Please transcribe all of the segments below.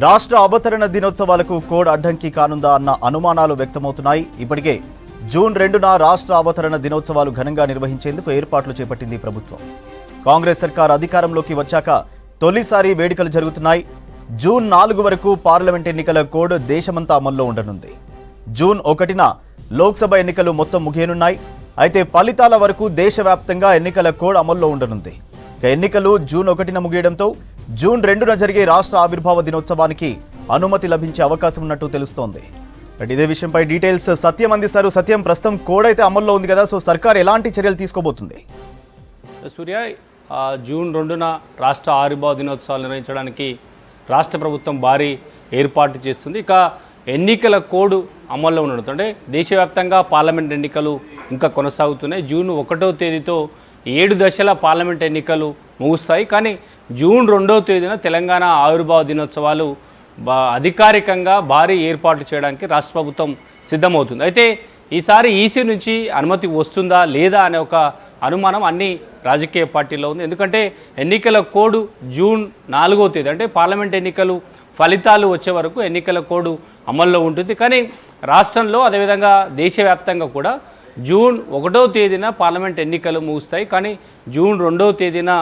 రాష్ట్ర అవతరణ దినోత్సవాలకు కోడ్ అడ్డంకి కానుందా అన్న అనుమానాలు వ్యక్తమవుతున్నాయి. ఇప్పటికే జూన్ రెండున రాష్ట్ర అవతరణ దినోత్సవాలు ఘనంగా నిర్వహించేందుకు ఏర్పాట్లు చేపట్టింది ప్రభుత్వం. కాంగ్రెస్ సర్కార్ అధికారంలోకి వచ్చాక తొలిసారి వేడుకలు జరుగుతున్నాయి. జూన్ నాలుగు వరకు పార్లమెంట్ ఎన్నికల కోడ్ దేశమంతా అమల్లో ఉండనుంది. జూన్ ఒకటిన లోక్సభ ఎన్నికలు మొత్తం ముగియనున్నాయి. అయితే ఫలితాల వరకు దేశవ్యాప్తంగా ఎన్నికల కోడ్ అమల్లో ఉండనుంది. ఎన్నికలు జూన్ ఒకటిన ముగియడంతో జూన్ రెండున జరిగే రాష్ట్ర ఆవిర్భావ దినోత్సవానికి అనుమతి లభించే అవకాశం ఉన్నట్టు తెలుస్తోంది. బట్ ఇదే విషయంపై డీటెయిల్స్ సత్యం అందిస్తారు. సత్యం ప్రస్తుతం కోడ్ అయితే అమల్లో ఉంది కదా సో సర్కార్ ఎలాంటి చర్యలు తీసుకోబోతుంది? సూర్య జూన్ రెండున రాష్ట్ర ఆవిర్భావ దినోత్సవాలు నిర్వహించడానికి రాష్ట్ర ప్రభుత్వం భారీ ఏర్పాటు చేస్తుంది. ఇక ఎన్నికల కోడ్ అమల్లో ఉండడం అంటే దేశవ్యాప్తంగా పార్లమెంట్ ఎన్నికలు ఇంకా కొనసాగుతున్నాయి. జూన్ ఒకటో తేదీతో ఏడు దశల పార్లమెంట్ ఎన్నికలు ముగుస్తాయి. కానీ జూన్ రెండవ తేదీన తెలంగాణ ఆవిర్భావ దినోత్సవాలు బా అధికారికంగా భారీ ఏర్పాట్లు చేయడానికి రాష్ట్ర ప్రభుత్వం సిద్ధమవుతుంది. అయితే ఈసారి ఈసీ నుంచి అనుమతి వస్తుందా లేదా అనే ఒక అనుమానం అన్ని రాజకీయ పార్టీల్లో ఉంది. ఎందుకంటే ఎన్నికల కోడ్ జూన్ నాలుగో తేదీ అంటే పార్లమెంట్ ఎన్నికలు ఫలితాలు వచ్చే వరకు ఎన్నికల కోడ్ అమల్లో ఉంటుంది. కానీ రాష్ట్రంలో అదేవిధంగా దేశవ్యాప్తంగా కూడా జూన్ ఒకటో తేదీన పార్లమెంట్ ఎన్నికలు ముగుస్తాయి. కానీ జూన్ రెండవ తేదీన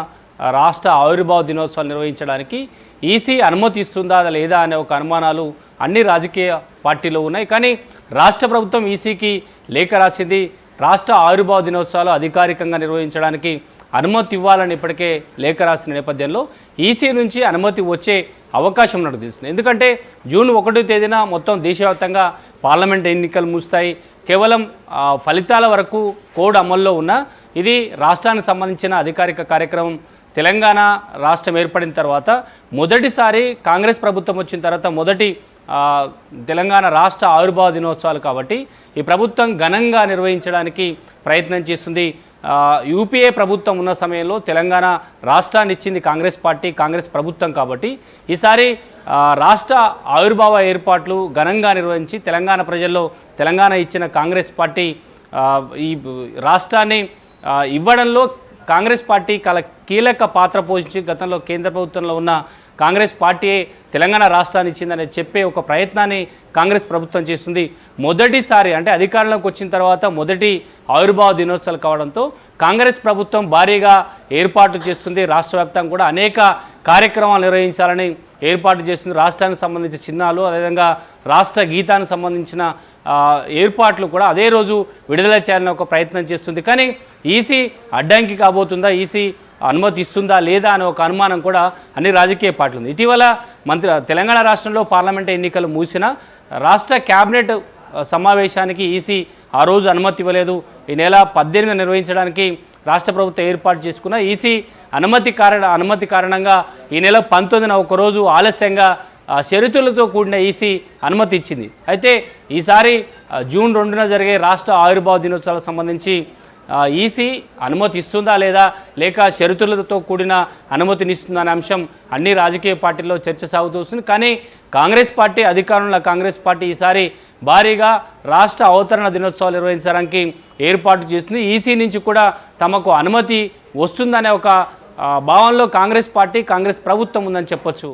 రాష్ట్ర ఆవిర్భావ దినోత్సవాలు నిర్వహించడానికి ఈసీ అనుమతి ఇస్తుందా లేదా అనే ఒక అనుమానాలు అన్ని రాజకీయ పార్టీలు ఉన్నాయి. కానీ రాష్ట్ర ప్రభుత్వం ఈసీకి లేఖ రాసింది. రాష్ట్ర ఆవిర్భావ దినోత్సవాలు అధికారికంగా నిర్వహించడానికి అనుమతి ఇవ్వాలని ఇప్పటికే లేఖ రాసిన నేపథ్యంలో ఈసీ నుంచి అనుమతి వచ్చే అవకాశం ఉన్నట్టు తెలుస్తుంది ఎందుకంటే జూన్ ఒకటో తేదీన మొత్తం దేశవ్యాప్తంగా పార్లమెంట్ ఎన్నికలు ముస్తాయి కేవలం ఫలితాల వరకు కోడ్ అమల్లో ఉన్న ఇది రాష్ట్రానికి సంబంధించిన అధికారిక కార్యక్రమం. తెలంగాణ రాష్ట్రం ఏర్పడిన తర్వాత మొదటిసారి కాంగ్రెస్ ప్రభుత్వం వచ్చిన తర్వాత మొదటి తెలంగాణ రాష్ట్ర ఆవిర్భావ దినోత్సవాలు కాబట్టి ఈ ప్రభుత్వం ఘనంగా నిర్వహించడానికి ప్రయత్నం చేస్తుంది. యూపీఏ ప్రభుత్వం ఉన్న సమయంలో తెలంగాణ రాష్ట్రాన్ని ఇచ్చింది కాంగ్రెస్ పార్టీ కాంగ్రెస్ ప్రభుత్వం కాబట్టి ఈసారి రాష్ట్ర ఆవిర్భావ ఏర్పాట్లు ఘనంగా నిర్వహించి తెలంగాణ ప్రజల్లో తెలంగాణ ఇచ్చిన కాంగ్రెస్ పార్టీ ఈ రాష్ట్రాన్ని ఇవ్వడంలో కాంగ్రెస్ పార్టీ కల కీలక పాత్ర పోషించి గతంలో కేంద్ర ప్రభుత్వంలో ఉన్న కాంగ్రెస్ పార్టీ తెలంగాణ రాష్ట్రాన్ని ఇచ్చిందని చెప్పే ఒక ప్రయత్నాన్ని కాంగ్రెస్ ప్రభుత్వం చేస్తుంది. మొదటిసారి అంటే అధికారంలోకి వచ్చిన తర్వాత మొదటి ఆవిర్భావ దినోత్సవాలు కావడంతో కాంగ్రెస్ ప్రభుత్వం భారీగా ఏర్పాటు చేస్తుంది. రాష్ట్ర కూడా అనేక కార్యక్రమాలు నిర్వహించాలని ఏర్పాటు చేస్తుంది రాష్ట్రానికి సంబంధించిన చిహ్నాలు అదేవిధంగా రాష్ట్ర గీతానికి సంబంధించిన ఏర్పాట్లు కూడా అదే రోజు విడుదల చేయాలని ఒక ప్రయత్నం చేస్తుంది. కానీ ఈసీ అడ్డంకి కాబోతుందా? ఈసీ అనుమతి ఇస్తుందా లేదా అనే ఒక అనుమానం కూడా అన్ని రాజకీయ పార్టీలు ఉంది. ఇటీవల మంత్రి తెలంగాణ రాష్ట్రంలో పార్లమెంట్ ఎన్నికలు మూసిన రాష్ట్ర క్యాబినెట్ సమావేశానికి ఈసీ ఆ రోజు అనుమతి ఇవ్వలేదు. ఈ నెల పద్దెనిమిది నిర్వహించడానికి రాష్ట్ర ప్రభుత్వం ఏర్పాటు చేసుకున్న ఈసీ అనుమతి కారణ అనుమతి కారణంగా ఈ నెల పంతొమ్మిదిన ఒకరోజు ఆలస్యంగా షరతులతో కూడిన ఈసీ అనుమతి ఇచ్చింది. అయితే ఈసారి జూన్ రెండున జరిగే రాష్ట్ర ఆవిర్భావ దినోత్సవాలకు సంబంధించి ఈసీ అనుమతి ఇస్తుందా లేదా? లేక షరతులతో కూడిన అనుమతినిస్తుందా అనే అంశం అన్ని రాజకీయ పార్టీల్లో చర్చ సాగుతూస్తుంది కానీ కాంగ్రెస్ పార్టీ అధికారంలో కాంగ్రెస్ పార్టీ ఈసారి భారీగా రాష్ట్ర అవతరణ దినోత్సవాలు నిర్వహించడానికి ఏర్పాటు చేస్తుంది. ఈసీ నుంచి కూడా తమకు అనుమతి వస్తుందనే ఒక భావంలో భావనలో కాంగ్రెస్ పార్టీ కాంగ్రెస్ ప్రభుత్వం ఉందని చెప్పొచ్చు.